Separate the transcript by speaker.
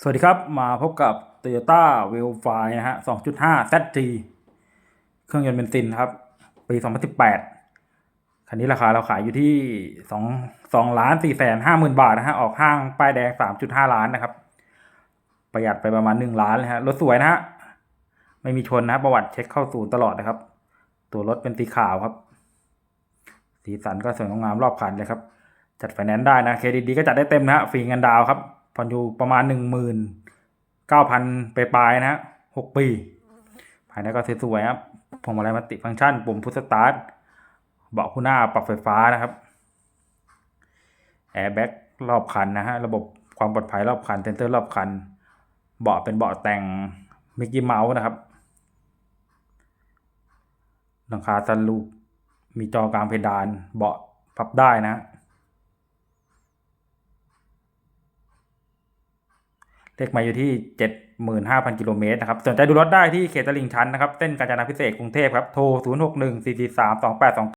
Speaker 1: สวัสดีครับ มาพบกับ Toyota w e l f i นะฮะ 2.5 ZG เครื่องยนต์เบนซินครับ ปี 2018 คันนี้ราคาเราขายอยู่ที่ 2 2ล้าน4แสน5หมื่นบาทนะฮะ ออกห้างป้ายแดง 3.5 ล้านนะครับ ประหยัดไปประมาณ 1 ล้านเลยฮะ รถสวยนะฮะ ไม่มีชนนะประวัติเช็คเข้าศูนย์ตลอดนะครับ ตัวรถเป็นสีขาวครับ สีสันก็สวยงามรอบคันเลยครับ จัดไฟแนนซ์ได้นะ เครดิตดีก็จัดได้เต็มนะฮะ ฟรีเงินดาวครับ ผ่อนอยู่ประมาณหนึ่งหมื่นเก้าพันไปปลายนะฮะหกปี ภายในก็สวยๆครับพวงมาลัยมัลติฟังก์ชัน ปุ่มพุทสตาร์ท เบาะคู่หน้าปรับไฟฟ้านะครับ แอร์แบ็กรอบคันนะฮะ ระบบความปลอดภัยรอบคัน เซนเตอร์รอบคัน เบาะเป็นเบาะแต่งมิกกี้เมาส์นะครับหลังคาซันลูปมีจอกลางเพดาน เบาะพับได้นะฮะ เลขมาอยู่ที่ 75,000 กิโลเมตรนะครับ สนใจดูรถได้ที่เขตตลิ่งชันนะครับ เส้นกาญจนาพิเศษกกรุงเทพครับ โทร 061 443 2829